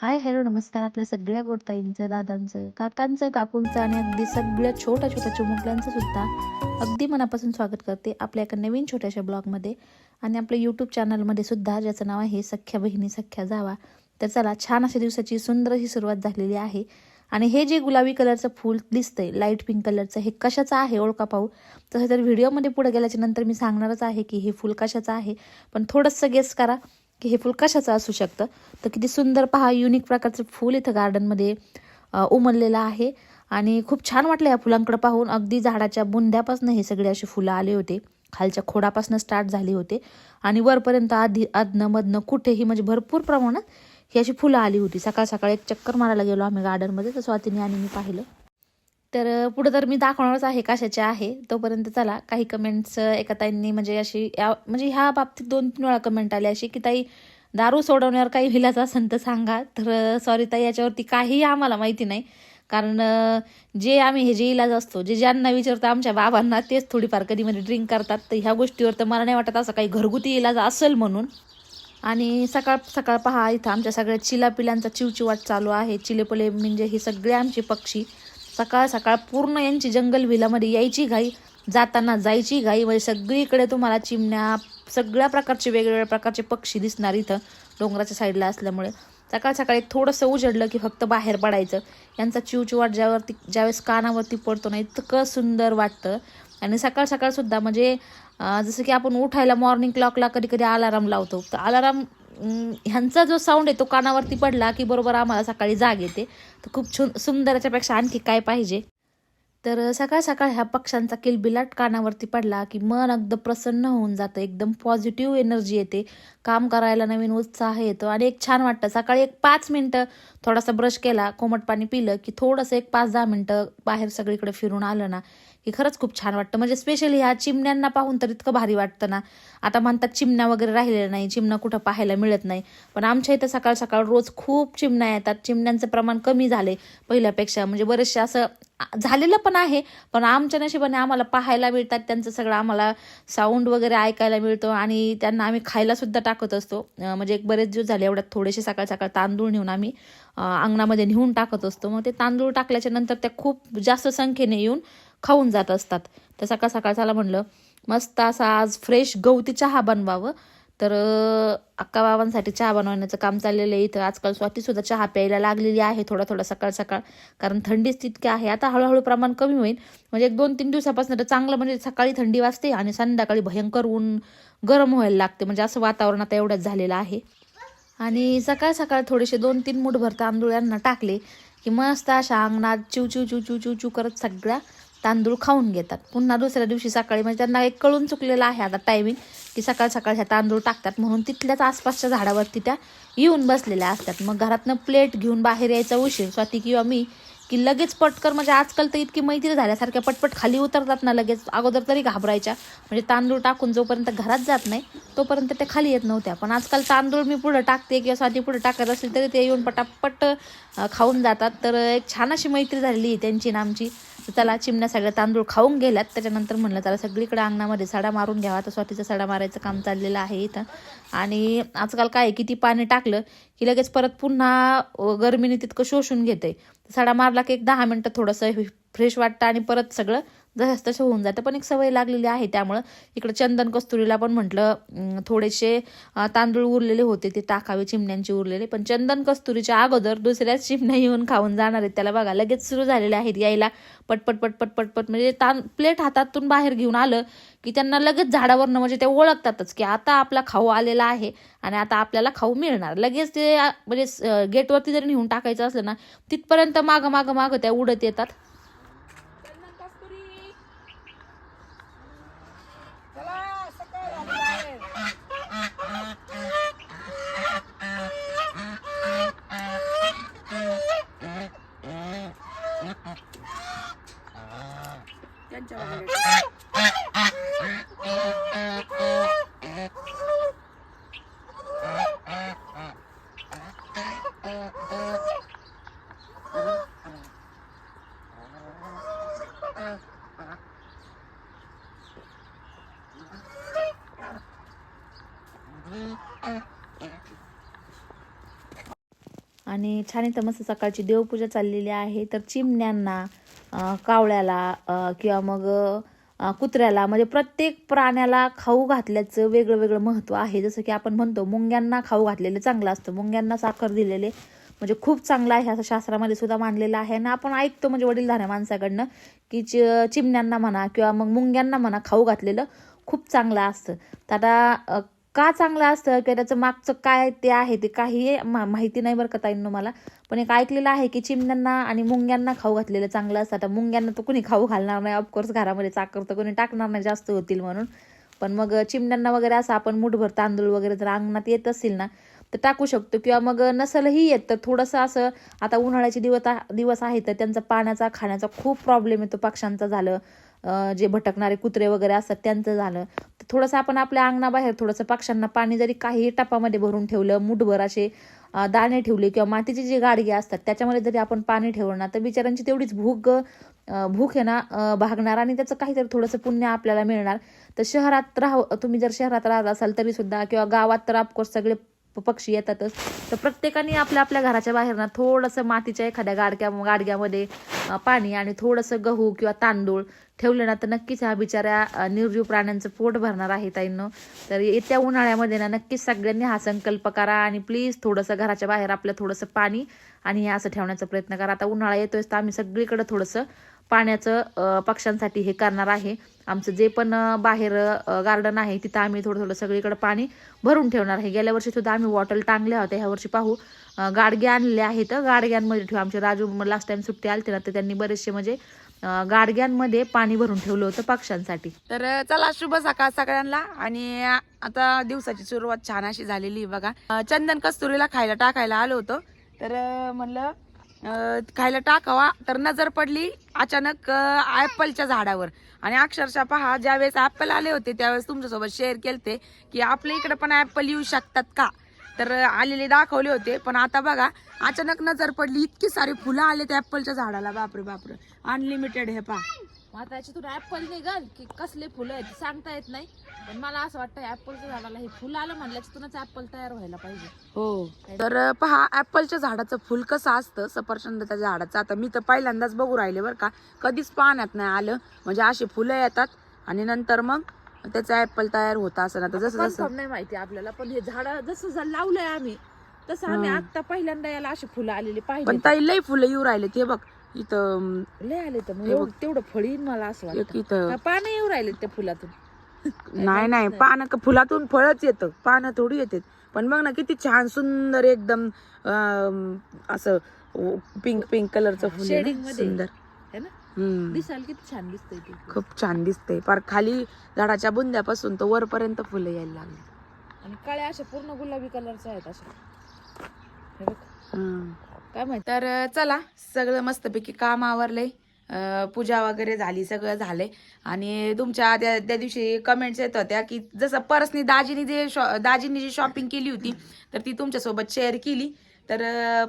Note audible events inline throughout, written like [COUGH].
हाय, hello, नमस्कार. आपल्या सगळ्या गोडताईंचं, दादांचं, काकांचं, काकूंचं आणि अगदी सगळ्या छोट्या-छोट्या चिमुकल्यांचं सुद्धा अगदी मनापासून स्वागत करते आपल्या एका नवीन छोट्याशा ब्लॉगमध्ये. आणि आपल्या यूट्यूब चॅनलमध्ये सुद्धा ज्याचं नाव आहे सख्या बहिणी सख्या जावा. तर चला छान अशा दिवसाची सुंदर ही सुरुवात झालेली आहे. आणि हे जे गुलाबी कलरचं फूल दिसतंय लाइट पिंक कलरचं हे कशाचं आहे ओळखा पाहू? तसं तर व्हिडिओमध्ये पुढे गेल्याच्यानंतर मी सांगणारच आहे की हे फूल कशाचं आहे. पण थोडंसं गेस करा. की हे फूल कशाचं असू शकतं? तर किती सुंदर पहा युनिक प्रकारचं फूल इथं गार्डनमध्ये उमललेलं आहे. आणि खूप छान वाटलं या फुलांकडे पाहून. अगदी झाडाच्या बुंद्यापासून हे सगळे असे फुलं आले होते. खालच्या खोडापासून स्टार्ट झाले होते. आणि वरपर्यंत आधी अदनं मधनं कुठेही म्हणजे भरपूर प्रमाणात ही अशी फुलं आली होती. सकाळ सकाळी एक चक्कर मारायला गेलो आम्ही गार्डनमध्ये तर स्वातीने आणि मी पाहिलं. तर पुढं तर मी दाखवणारच आहे कशाचे आहे. तोपर्यंत चला काही कमेंट्स एका ताईंनी म्हणजे अशी या म्हणजे ह्या बाबतीत दोन तीन वेळा कमेंट आली. अशी की ताई दारू सोडवण्यावर काही विलाज असेल तर सांगा. तर सॉरी ताई याच्यावरती काहीही आम्हाला माहिती नाही. कारण जे आम्ही हे जे इलाज असतो जे ज्यांना विचारतो आमच्या बाबांना तेच थोडीफार कधी म्हणजे ड्रिंक करतात. तर ह्या गोष्टीवर तर मला नाही वाटत असं काही घरगुती इलाज असेल म्हणून. आणि सकाळ सकाळ पहा इथं आमच्या सगळ्या चिलापिलांचा चिवचिवाट चालू आहे. चिलेपले म्हणजे हे सगळे आमचे पक्षी. सकाळ सकाळ पूर्ण यांची जंगल विलामध्ये यायची घाई जाताना जायची घाई म्हणजे सगळीकडे तुम्हाला चिमण्या सगळ्या प्रकारचे वेगवेगळ्या प्रकारचे पक्षी दिसणार इथं डोंगराच्या साईडला असल्यामुळे. सकाळ सकाळी थोडंसं उजडलं की फक्त बाहेर पडायचं. यांचा चिवचिवाट ज्यावरती ज्यावेळेस कानावरती पडतो ना इतकं सुंदर वाटतं. आणि सकाळ सकाळसुद्धा म्हणजे जसं की आपण उठायला मॉर्निंग क्लॉकला कधी कधी अलाराम लावतो. तर अलाराम ह्यांचा जो साऊंड आहे तो कानावरती पडला की बरोबर आम्हाला सकाळी जाग येते. तर खूप छु सुंदर याच्यापेक्षा आणखी काय पाहिजे? तर सकाळ सकाळ ह्या पक्ष्यांचा किलबिलाट कानावरती पडला की मन अगदी प्रसन्न होऊन जातं. एकदम पॉझिटिव्ह एनर्जी येते. काम करायला नवीन उत्साह येतो आणि एक छान वाटतं. सकाळी एक पाच मिनटं थोडासा ब्रश केला कोमट पाणी पिलं की थोडंसं एक पाच दहा मिनटं बाहेर सगळीकडे फिरून आलं ना की खरंच खूप छान वाटतं. म्हणजे स्पेशली ह्या चिमण्यांना पाहून तर इतकं भारी वाटतं ना. आता म्हणतात चिमण्या वगैरे राहिलेल्या नाही चिमणं कुठं पाहायला मिळत नाही. पण आमच्या इथं सकाळ सकाळ रोज खूप चिमण्या येतात. चिमण्यांचं प्रमाण कमी झाले पहिल्यापेक्षा. म्हणजे बरेचसे असं झालेलं पण आहे पण आमच्या नशिबाने आम्हाला पाहायला मिळतात. त्यांचं सगळं आम्हाला साऊंड वगैरे ऐकायला मिळतो आणि त्यांना आम्ही खायला सुद्धा टाकत असतो. म्हणजे एक बरेच दिवस झाले एवढ्यात थोडेसे सकाळ सकाळ तांदूळ नेऊन आम्ही अंगणामध्ये नेऊन टाकत असतो. मग ते तांदूळ टाकल्याच्या नंतर त्या खूप जास्त संख्येने येऊन खाऊन जात असतात. तर सकाळ सकाळ चला म्हणलं मस्त असा आज फ्रेश गवती चहा बनवावं. तर अक्का बाबांसाठी चहा बनवण्याचं काम चाललेलं आहे इथं. आजकाल स्वातीसुद्धा चहा प्यायला लागलेली आहे थोडा थोडा सकाळ सकाळ. कारण थंडीच तितकी आहे. आता हळूहळू प्रमाण कमी होईल. म्हणजे एक दोन तीन दिवसापासून तर चांगलं म्हणजे सकाळी थंडी वाजते आणि संध्याकाळी भयंकर ऊन गरम व्हायला लागते. म्हणजे असं वातावरण आता एवढंच झालेलं आहे. आणि सकाळ सकाळ थोडेसे दोन तीन मुठभर तांदूळ यांना टाकले की मस्त अशा अंगणात चिव चिव चिव चिव चिव चिव करत सगळ्या तांदूळ खाऊन घेतात. पुन्हा दुसऱ्या दिवशी सकाळी म्हणजे त्यांना एक कळून चुकलेलं आहे आता टायमिंग की सकाळ सकाळ ह्या तांदूळ टाकतात म्हणून तिथल्याच आसपासच्या झाडावरती त्या येऊन बसलेल्या असतात. मग घरातनं प्लेट घेऊन बाहेर यायचा उशीर. स्वाती किंवा मी की लगेच पटकर म्हणजे आजकाल तर इतकी मैत्री झाल्यासारख्या पटपट खाली उतरतात ना लगेच. अगोदर तरी घाबरायच्या. म्हणजे तांदूळ टाकून जोपर्यंत घरात जात नाही तोपर्यंत ते खाली येत नव्हत्या. पण आजकाल तांदूळ मी पुढं टाकते किंवा स्वाती पुढं टाकत असेल तरी ते येऊन पटापट खाऊन जातात. तर एक छान अशी मैत्री झालेली आहे त्यांची ना आमची. तर त्याला चिमण्या सगळ्या तांदूळ खाऊन गेल्यात. त्याच्यानंतर म्हणलं त्याला सगळीकडे अंगणामध्ये सडा मारून घ्यावा. तर स्वातीचा सडा मारायचं काम चाललेलं आहे इथं. आणि आजकाल काय आहे, किती पाणी टाकलं की लगेच परत पुन्हा गरमीने तितकं शोषून घेते सडा मारला की एक दहा मिनटं थोडंसं फ्रेश वाटतं आणि परत सगळं जसं तसं होऊन जातं. पण एक सवय लागलेली आहे त्यामुळं. इकडं चंदन कस्तुरीला पण म्हटलं थोडेसे तांदूळ उरलेले होते ते टाकावे चिमण्यांचे उरलेले. पण चंदन कस्तुरीच्या अगोदर दुसऱ्याच चिमण्या येऊन खाऊन जाणार आहेत. त्याला बघा लगेच सुरू झालेले आहेत यायला. पटपट पटपट पटपट. म्हणजे तान प्लेट हातातून बाहेर घेऊन आलं की त्यांना लगेच झाडावरनं म्हणजे ते ओळखतातच की आता आपला खाऊ आलेला आहे आणि आता आपल्याला खाऊ मिळणार. लगेच ते म्हणजे गेटवरती जरी नेऊन टाकायचं असलं ना तिथपर्यंत मागं मागं मागं त्या उडत येतात. [LAUGHS] आणि छान इथं मस्त सकाळची देवपूजा चाललेली आहे. तर चिमण्यांना कावळ्याला किंवा मग कुत्र्याला म्हणजे प्रत्येक प्राण्याला खाऊ घातल्याचं वेगळं वेगळं महत्त्व आहे. जसं की आपण म्हणतो मुंग्यांना खाऊ घातलेलं चांगलं असतं. मुंग्यांना साखर दिलेले म्हणजे खूप चांगलं आहे असं शास्त्रामध्ये सुद्धा मानलेलं आहे. आणि आपण ऐकतो म्हणजे वडीलधाऱ्या माणसाकडनं की चि चिमण्यांना म्हणा किंवा मग मुंग्यांना म्हणा खाऊ घातलेलं खूप चांगलं असतं. तर आता का चांगलं असतं? किंवा त्याचं मागचं काय ते आहे ते काही मा माहिती नाही बरं का ताईंनो मला. पण एक ऐकलेलं आहे की चिमण्यांना आणि मुंग्यांना खाऊ घातलेलं चांगलं असतं. आता मुंग्यांना तर कुणी खाऊ घालणार नाही. ऑफकोर्स घरामध्ये चाकर तर कोणी टाकणार नाही जास्त होतील म्हणून. पण मग चिमण्यांना वगैरे असं आपण मुठभर तांदूळ वगैरे जर अंगणात येत असेल ना तर टाकू शकतो. किंवा मग नसलही येत तर थोडंसं असं आता उन्हाळ्याचे दिवस दिवस आहे तर त्यांचा पाण्याचा खाण्याचा खूप प्रॉब्लेम येतो. पक्ष्यांचा झालं जे भटकणारे कुत्रे वगैरे असतात त्यांचं झालं. तर थोडंसं आपण आपल्या अंगणाबाहेर थोडंसं पक्ष्यांना पाणी जरी काही टपामध्ये भरून ठेवलं मुठभर असे दाणे ठेवले किंवा मातीचे जे गाडगे असतात त्याच्यामध्ये जरी आपण पाणी ठेवलं ना तर बिचाऱ्यांची तेवढीच भूक भूक आहे ना भागणार आणि त्याचं काहीतरी थोडंसं पुण्य आपल्याला मिळणार. तर शहरात राह तुम्ही जर शहरात राहत असाल तरी सुद्धा किंवा गावात तर ऑफकोर्स सगळे पक्षी येतातच. तर प्रत्येकाने आपल्या आपल्या घराच्या बाहेर ना थोडंसं मातीच्या एखाद्या गाडक्या गाडग्यामध्ये पाणी आणि थोडंसं गहू किंवा तांदूळ ठेवलं ना तर नक्कीच ह्या बिचाऱ्या निर्जीव प्राण्यांचं पोट भरणार आहे ताईंनो. तर येत्या उन्हाळ्यामध्ये ना नक्कीच सगळ्यांनी हा संकल्प करा आणि प्लीज थोडंसं घराच्या बाहेर आपलं थोडंसं पाणी आणि हे असं ठेवण्याचा प्रयत्न करा. आता उन्हाळा येतोय तर आम्ही सगळीकडे थोडंसं पाण्याचं पक्ष्यांसाठी हे करणार आहे. आमचं जे पण बाहेर गार्डन आहे तिथं आम्ही थोडं थोडं सगळीकडे पाणी भरून ठेवणार आहे. गेल्या वर्षी सुद्धा आम्ही बॉटल टांगल्या होत्या. ह्या वर्षी पाहू गाडगे आणले आहेत. गाडग्यांमध्ये ठेवू आमचे राजू लास्ट टाइम सुट्टी आलते ना तर त्यांनी बरेचसे म्हणजे गाडग्यांमध्ये पाणी भरून ठेवलं होतं पक्ष्यांसाठी. तर चला शुभ सकाळ सगळ्यांना. आणि आता दिवसाची सुरुवात छान अशी झालेली बघा. चंदन कस्तुरीला खायला टाकायला आलो होतो. तर म्हणलं खायला टाकावा. तर नजर पडली अचानक ॲपलच्या झाडावर. आणि अक्षरशः पहा ज्यावेळेस ॲपल आले होते त्यावेळेस तुमच्यासोबत शेअर केलते की आपल्या इकडे पण ॲपल येऊ शकतात का? तर आलेले दाखवले होते. पण आता बघा अचानक नजर पडली इतकी सारी फुलं आले त्या ॲपलच्या झाडाला. बापरे बापरे. अनलिमिटेड हे पहा. मग आता याच्यातून ऍपल निघाल की कसले फुलं आहेत सांगता येत नाही. पण मला असं वाटतं ऍपलच्या झाडाला हे फुलं आलं म्हणल्याच्यातूनच ऍपल तयार व्हायला पाहिजे. हो. तर पहा ऍपलच्या झाडाचं फुल कसं असतं? सफरचंदाच्या झाडाचं. आता मी तर पहिल्यांदाच बघू राहिले बरं का. कधीच पाण्यात नाही आलं. म्हणजे अशी फुलं येतात आणि नंतर मग त्याचं ऍपल तयार होत असं आता जसं जसं नाही माहिती आपल्याला पण हे झाड जसं जर लावलंय आम्ही तसं आम्ही. आता पहिल्यांदा याला अशी फुलं आलेली पण पाहिजे ताई लई फुलं येऊ राहिले ते बघ इथं लय आले तर मग बघ. एवढं- तेवढं फळीन मला असं एक वाटतं. इथं का पानं येऊ राहिले त्या फुलातून? [LAUGHS] नाही नाही. पानं क- फुलातून फळच येतं. पानं थोडी येतात. पण बघ ना किती छान सुंदर एकदम अं, असं पिंक पिंक कलरचं फुल आहे ना, Shading मध्ये. सुंदर. है ना? हम्म. दिसायला किती छान दिसतंय ते खूप छान दिसते पार खाली झाडाच्या बुंद्यापासून तर वरपर्यंत फुलं यायला लागली. आणि काळ्या अशा पूर्ण गुलाबी कलरच्या आहेत अशा. हे बघ. हम्म. काय माहिती. तर चला सगळं मस्तपैकी काम आवरलंय पूजा वगैरे झाली सगळं झालंय. आणि तुमच्या त्या त्या दिवशी कमेंट्स येत होत्या की जसं पर्सनी दाजीनी जे शॉ- दाजींनी जी शॉपिंग केली होती तर ती तुमच्यासोबत शेअर केली. तर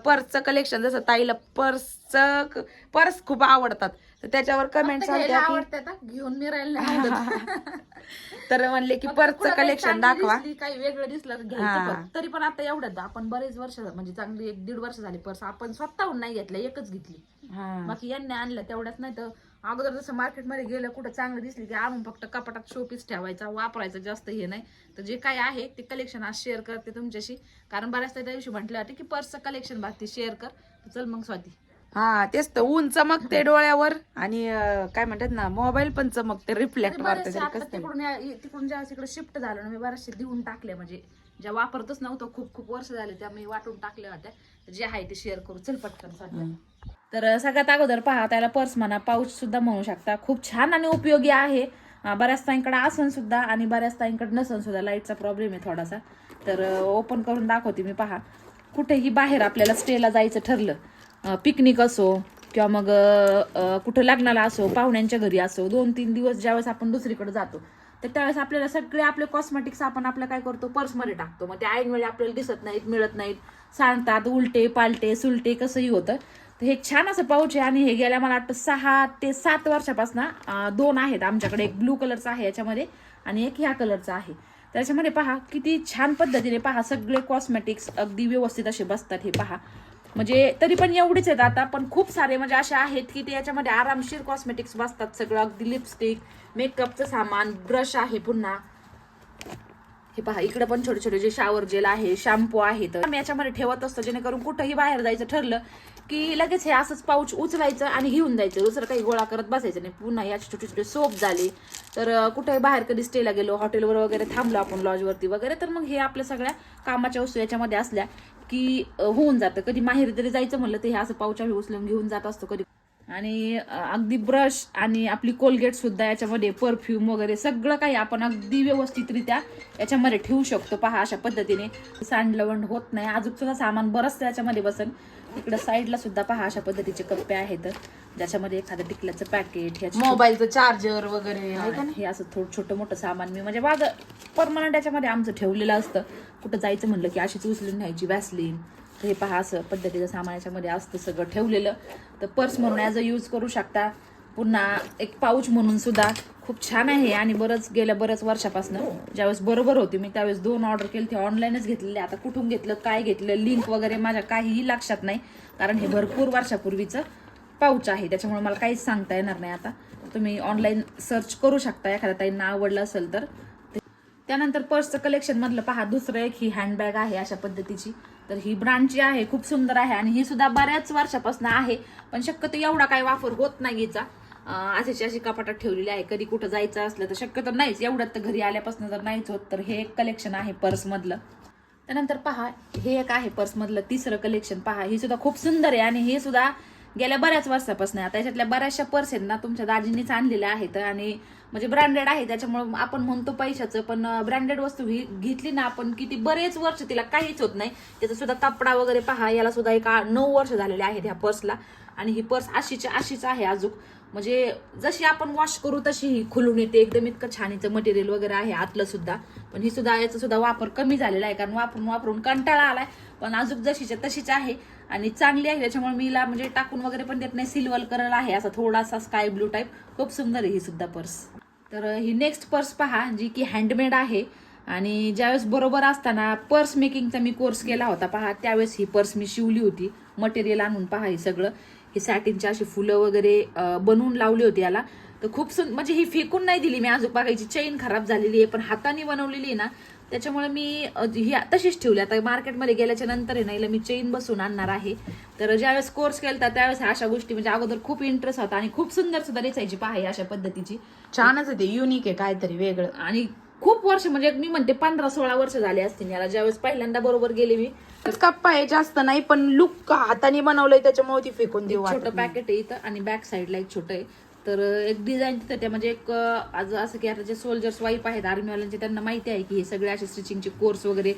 पर्सचं कलेक्शन जसं ताईला पर्सचं पर्स खूप आवडतात. तर त्याच्यावर कमेंट सांगत्या की आवडतात घेऊन मिरायला नाही आवडत. [LAUGHS] तर म्हणले की फक्त कलेक्शन चांगली दाखवा दिसली, काही वेगळं दिसलं तर हा. घ्यायचं. तरी पण आता एवढ्यात आपण बरेच वर्ष म्हणजे चांगली एक दीड वर्ष झाली पर्स आपण स्वतःहून नाही घेतलं एकच घेतली हा. बाकी यांनी आणलं तेवढ्यात नाही तर अगोदर जसं मार्केटमध्ये गेलं कुठं चांगलं दिसली की आणून फक्त कपाटात शोपीस ठेवायचा वापरायचं जास्त हे नाही तर जे काय आहे ते कलेक्शन आज शेअर करते तुमच्याशी कारण बऱ्याच त्या दिवशी म्हटलं होतं की पर्सचं कलेक्शन बाकी शेअर कर तर चल मग स्वाती हा तेच तर. ऊन चमकते डोळ्यावर आणि अं, काय म्हणतात ना मोबाईल पण चमकते रिफ्लेक्ट मारते बरेचसे तरी आता कसं तरी. तिकडून या- तिकडून ज्या तिकडे शिफ्ट झालं ना मी बरेचसे देऊन टाकले म्हणजे ज्या वापरतच नव्हतं खूप खूप वर्ष झाले त्या मी वाटून टाकल्या होत्या. तर जे आहे ते शेअर करू चल पटकन तर सगळ्यात अगोदर पहा त्याला पर्स म्हणा पाऊच सुद्धा म्हणू शकता. खूप छान आणि उपयोगी आहे. अं, बऱ्याच ताईंकडे आसन सुद्धा आणि बऱ्याच ताईंकडे नसन सुद्धा. लाईटचा प्रॉब्लेम आहे थोडासा. तर ओपन करून दाखवते मी पहा. कुठेही बाहेर आपल्याला स्टेला जायचं ठरलं पिकनिक असो किंवा मग कुठं लग्नाला असो पाहुण्यांच्या घरी असो दोन तीन दिवस ज्यावेळेस आपण दुसरीकडे जातो तर त्यावेळेस आपल्याला सगळे आपले कॉस्मेटिक्स आपण आपलं काय करतो पर्समध्ये टाकतो. मग ते ऐनवेळी आपल्याला दिसत नाहीत मिळत नाहीत सांगतात उलटे पालटे सुलटे कसंही होतं. तर हे छान असं पाऊच आहे आणि हे गेल्या मला वाटतं सहा ते सात वर्षापासून दोन आहेत. आमच्याकडे एक ब्लू कलरचा आहे याच्यामध्ये आणि एक ह्या कलरचा आहे. त्याच्यामध्ये पहा किती छान पद्धतीने पहा सगळे कॉस्मेटिक्स अगदी व्यवस्थित असे बसतात हे पहा. म्हणजे तरी पण एवढेच आहेत आता पण खूप सारे म्हणजे असे आहेत की ते याच्यामध्ये आरामशीर कॉस्मेटिक्स बसतात सगळं. अगदी लिपस्टिक मेकअपचं सामान ब्रश आहे पुन्हा. हे पहा इकडे पण छोटे छोटे जे शावर जेल आहे शॅम्पू आहे तर. आम्ही याच्यामध्ये ठेवत असतो जेणेकरून कुठंही बाहेर जायचं ठरलं की लगेच हे असंच पाऊच उचलायचं आणि घेऊन जायचं. दुसरं काही गोळा करत बसायचं नाही. पुन्हा याचे छोटे छोटे सोप झाले. तर कुठेही बाहेर कधी स्टेला गेलो हॉटेलवर वगैरे थांबलो आपण लॉजवरती वगैरे तर मग हे आपल्या सगळ्या कामाच्या वस्तू याच्यामध्ये असल्या की होऊन जातं. कधी माहेर जरी जायचं म्हणलं तर हे असं आम्ही उचलून घेऊन जात असतो कधी. आणि अगदी ब्रश आणि आपली कोलगेट सुद्धा याच्यामध्ये परफ्यूम वगैरे सगळं काही आपण अगदी व्यवस्थितरित्या याच्यामध्ये ठेवू शकतो. पहा अशा पद्धतीने. सांडलवंड होत नाही. अजून सुद्धा सामान बरंच याच्यामध्ये बसन. इकडं साईडला सुद्धा पहा अशा पद्धतीचे कप्पे आहेत. ज्याच्यामध्ये एखादं टिकल्याचं पॅकेट मोबाईलचं चार्जर वगैरे हा, हे असं थोडं छोटं मोठं सामान. मी म्हणजे माझं परमनंट याच्यामध्ये आमचं ठेवलेलं असतं. कुठं जायचं म्हणलं की अशीच उचलून न्यायची वॅसलीन हे पहा असं पद्धतीचं सामान याच्यामध्ये असतं सगळं ठेवलेलं. तर पर्स म्हणून ॲज अ यूज करू शकता. पुन्हा एक पाऊच म्हणून सुद्धा. खूप छान आहे आणि बरंच गेल्या बरंच वर्षापासून ज्यावेळेस बरोबर होती मी त्यावेळेस दोन ऑर्डर केले ते ऑनलाईनच घेतलेले. आता कुठून घेतलं काय घेतलं लिंक वगैरे माझ्या काहीही लक्षात नाही. कारण हे भरपूर वर्षापूर्वीचं पाऊच आहे. त्याच्यामुळे मला काहीच सांगता येणार नाही आता. तुम्ही ऑनलाईन सर्च करू शकता. एखाद्या ताईंना आवडलं असेल तर. त्यानंतर पर्सचं कलेक्शन मधलं पहा दुसरं एक ही हँडबॅग आहे अशा पद्धतीची. तर ही ब्रँडची आहे खूप सुंदर आहे आणि ही सुद्धा बऱ्याच वर्षापासून आहे. पण शक्यतो एवढा काही वापर होत नाही याचा. अं, अशी कपाटात ठेवलेली आहे. कधी कुठं जायचं असलं तर शक्यतो नाहीच. एवढ्यात तर घरी आल्यापासून जर नाहीच होत. तर हे एक कलेक्शन आहे पर्समधलं त्यानंतर पहा हे एक आहे पर्समधलं तिसरं कलेक्शन पहा ही सुद्धा खूप सुंदर आहे आणि हे सुद्धा गेल्या बऱ्याच वर्षापासून आता याच्यातल्या बऱ्याचशा पर्स आहेत ना तुमच्या दाजींनीच आणलेल्या आहेत आणि म्हणजे ब्रँडेड आहे त्याच्यामुळे आपण म्हणतो पैशाचं पण ब्रँडेड वस्तू ही घेतली ना आपण किती बरेच वर्ष तिला काहीच होत नाही. त्याचा सुद्धा कपडा वगैरे पहा याला सुद्धा एक नऊ वर्ष झालेले आहेत ह्या पर्सला. आणि ही पर्स अशीच्या अशीच आहे अजून म्हणजे जशी आपण वॉश करू तशी ही खुलून येते. एकदम इतकं छान हिचं मटेरियल वगैरे आहे आतलं सुद्धा. पण ही सुद्धा याचा सुद्धा वापर कमी झालेला आहे कारण वापरून वापरून कंटाळा आलाय. पण अजून जशीच्या तशीच आहे. आणि चांगली आहे त्याच्यामुळे मी हिला म्हणजे टाकून वगैरे पण देत नाही सिल्वर कलर आहे असा थोडासा स्काय ब्लू टाईप. खूप सुंदर आहे ही सुद्धा पर्स. तर ही नेक्स्ट पर्स पहा जी की हँडमेड आहे. आणि ज्यावेळेस बरोबर असताना पर्स मेकिंगचा मी कोर्स केला होता पहा त्यावेळेस ही पर्स मी शिवली होती. मटेरियल आणून पहा हे सगळं. ही सॅटिनची अशी फुलं वगैरे बनवून लावली होती याला. तर खूप सुंदर म्हणजे ही फेकून नाही दिली मी अजून बघायची चेन खराब झालेली आहे पण हाताने बनवलेली आहे ना त्याच्यामुळे मी ही तशीच ठेवली. आता मार्केटमध्ये गेल्याच्यानंतर आहे ना हिला मी चेन बसून आणणार आहे. तर ज्यावेळेस कोर्स केला त्यावेळेस अशा गोष्टी म्हणजे अगोदर खूप इंटरेस्ट होता आणि खूप सुंदर सुद्धा दिसायची पहा ही अशा पद्धतीची. छानच आहे ते युनिक आहे काहीतरी वेगळं. आणि खूप वर्ष म्हणजे मी म्हणते पंधरा सोळा वर्ष झाले असतील याला. ज्यावेळेस पहिल्यांदा बरोबर गेले मी कप्पा आहे जास्त नाही पण लुक हाताने बनवलंय त्याच्यामुळे ती फेकून देऊ छोटं वाटत नाही. पॅकेट आहे इथं आणि बॅक साईडला एक छोटं आहे. तर एक डिझाईन तिथं त्या म्हणजे एक आज असं की आता जे सोल्जर्स वाईफ आहेत आर्मीवाल्यांचे त्यांना माहिती आहे की हे सगळे असे स्टिचिंगचे कोर्स वगैरे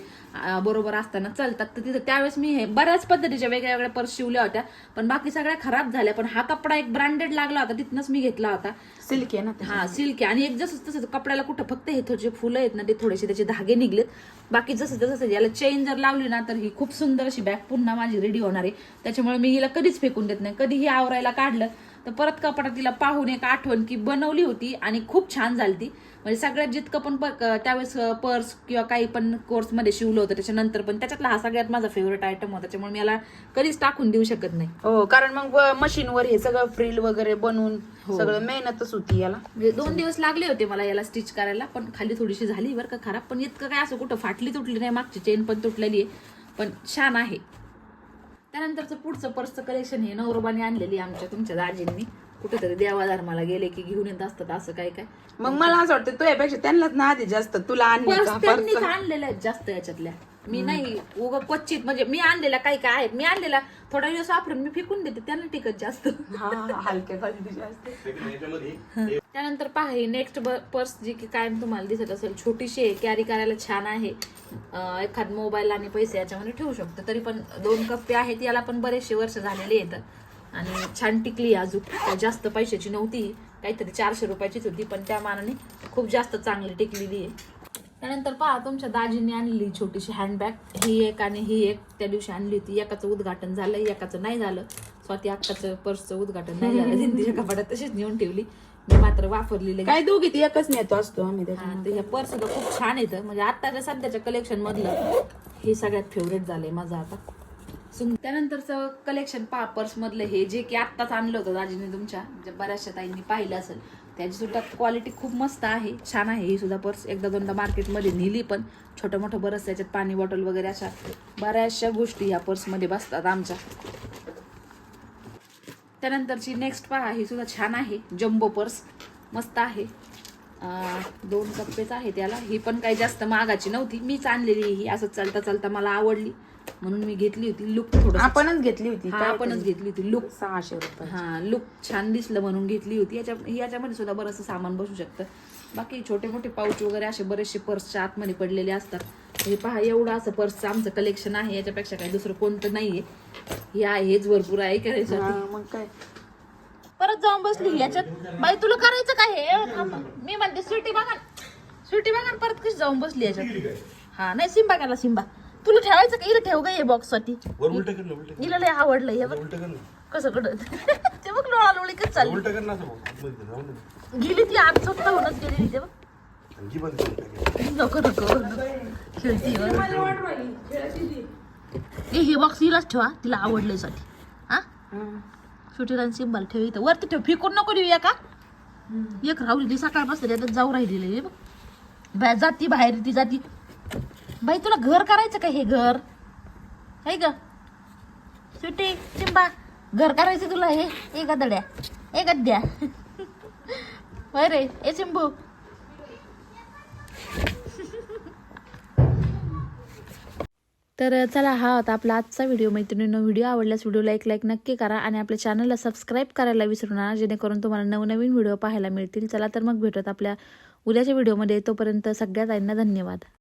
बरोबर असताना चालतात. तर तिथं त्यावेळेस मी हे बऱ्याच पद्धतीच्या वेगळ्या वेगळ्या पर्स शिवल्या होत्या. पण बाकी सगळ्या खराब झाल्या. पण हा कपडा एक ब्रँडेड लागला होता तिथनच मी घेतला होता. सिल्क आहे ना. हा सिल्क आहे आणि एक जसं तसं कपड्याला कुठं फक्त हे थोडे फुलं आहेत ना ते थोडेसे त्याचे धागे निघलेत. बाकी जसं जसं याला चेन जर लावली ना तर ही खूप सुंदर अशी बॅग पुन्हा माझी रेडी होणार आहे. त्याच्यामुळे मी हिला कधीच फेकून देत नाही. कधीही आवरायला काढलं तर परत कपड्यात तिला पाहून एक आठवण की बनवली होती आणि खूप छान झाली ती. म्हणजे सगळ्यात जितकं पण त्यावेळेस पर्स किंवा काही पण कोर्समध्ये शिवलं होतं त्याच्यानंतर पण त्याच्यातला हा सगळ्यात माझा फेवरेट आयटम होता त्याच्यामुळे मी याला कधीच टाकून देऊ शकत नाही. हो कारण मग मशीनवर हे सगळं फ्रिल वगैरे बनवून हो. सगळं मेहनतच होती याला. म्हणजे दोन दिवस लागले होते मला याला स्टिच करायला पण खाली थोडीशी झाली बरं का खराब. पण इतकं काय असं कुठं फाटली तुटली नाही मागची चेन पण तुटलेली आहे. पण छान आहे. त्यानंतरचं पुढचं पर्सचं कलेक्शन हे नवरोबाने आणलेली आमच्या तुमच्या दाजींनी. कुठेतरी देवाधर्माला गेले की घेऊन येत असतात असं काय काय. मग मला असं वाटतं तुझ्यापेक्षा त्यांनाच ना आधी जास्त तुला आणली पर्स का त्यांनीच पर्स आणलेल्या आहेत जास्त याच्यातल्या. मी नाही उग क्वचित म्हणजे मी आणलेल्या काही काय आहेत मी आणलेला थोडा दिवस वापरून मी फेकून देते त्यांना टिकत जास्त. हा असते त्यानंतर पहा ही नेक्स्ट पर्स जी की कायम तुम्हाला दिसत असेल छोटीशी आहे कॅरी करायला छान आहे. एखाद मोबाईल आणि पैसे याच्यामध्ये ठेवू शकतो तरी पण दोन कप्पे आहेत याला पण बरेचसे वर्ष झालेले आहेत. आणि छान टिकली अजून जास्त पैशाची नव्हती काहीतरी चारशे रुपयाचीच होती पण त्या मानाने खूप जास्त चांगली टिकलेली आहे. त्यानंतर पहा तुमच्या दाजींनी आणलेली छोटीशी हँडबॅग ही एक आणि ही एक. त्या दिवशी आणली होती. एकाचं उद्घाटन झालं एकाचं नाही झालं. स्वाती अक्काचं पर्सचं उद्घाटन नाही झालं. [LAUGHS] तिच्या कपाटात तशीच नेऊन ठेवली. मी मात्र वापरलेली काय दोघी ती एकच नेतो असतो आम्ही हा, त्याच्यामध्ये. तर ह्या पर्स सुद्धा खूप छान येतं. म्हणजे आत्ताच्या सध्याच्या कलेक्शन मधलं हे सगळ्यात फेवरेट झालंय माझं आता. त्यानंतरचं कलेक्शन पहा पर्स मधलं हे जे की आत्ताच आणलं होतं दाजीने तुमच्या. जे बऱ्याचशा ताईंनी पाहिलं असेल. त्याची सुद्धा क्वालिटी खूप मस्त आहे. छान आहे. ही सुद्धा पर्स एकदा दोनदा मार्केटमध्ये नेली पण छोटं मोठं बरंच त्याच्यात पाणी बॉटल वगैरे अशा बऱ्याचशा गोष्टी ह्या पर्समध्ये बसतात आमच्या. त्यानंतरची नेक्स्ट पहा. ही सुद्धा छान आहे. जम्बो पर्स मस्त आहे. दोन कप्पेच आहे त्याला. ही पण काही जास्त महागाची नव्हती. मीच आणलेली ही असं चालता चालता मला आवडली. म्हणून मी घेतली होती. लुक थोडं आपणच घेतली होती. हा आपणच घेतली होती. लुक सहाशे रुपये. हा लुक छान दिसलं म्हणून घेतली होती. याच्या याच्यामध्ये सुद्धा बरंचसं सामान बसू शकतं. बाकी छोटे मोठे पाऊच वगैरे असे बरेचसे पर्सच्या आतमध्ये पडलेले असतात. हे पहा एवढं असं पर्सचं आमचं कलेक्शन आहे. याच्यापेक्षा काही दुसरं कोणतं नाहीये. हे आहे हेच भरपूर आहे करायसाठी. मग काय? परत जाऊन बसली. याच्यात बाई तुला करायचं काय हे? ए, थांब. मी म्हणते स्वीटी बघा स्वीटी बघा परत कशी जाऊन बसली याच्यात? हा नाही सिंबा गेला सिंबा. तुला ठेवायचं का? इला ठेव ग हे बॉक्ससाठी वर उलट कर ना उलट हिला लय आवडलं हे बघ. उलट कर ना. कसं कडत [LAUGHS] ते बघ लोळा लोळी कच चालली. उलट कर ना असं भाऊ. आतमध्ये जाऊ दे. गेली ती आत स्वतः होऊनच गेली ते बघ. आणि जी. नको नको खेळती ए हे बॉक्स हिलाच ठेवा. तिला आवडलं साठी. हा? सुटीला सिंबल ठेव इथं. वरती ठेव. फेकून नको देऊ का एक राहुली ती सकाळपासून जाऊ राहिलेलं हे बघ. बाय जाती बाहेर ती जाती. बाई तुला घर करायचं का हे घर? आहे ग? सुटी चिंबा घर करायचं तुला हे? ए गदड्या ए द्या. [LAUGHS] होय रे ए चिंबू. तर चला हा होता आपला आजचा व्हिडिओ मैत्रिणींनो व्हिडिओ आवडल्यास व्हिडिओला एक लाईक नक्की करा आणि आपल्या चॅनलला सबस्क्राईब करायला विसरू नका जेणेकरून तुम्हाला नवनवीन व्हिडिओ पाहायला मिळतील. चला तर मग भेटत आपल्या उद्याच्या व्हिडिओमध्ये तोपर्यंत सगळ्या ताईंना धन्यवाद.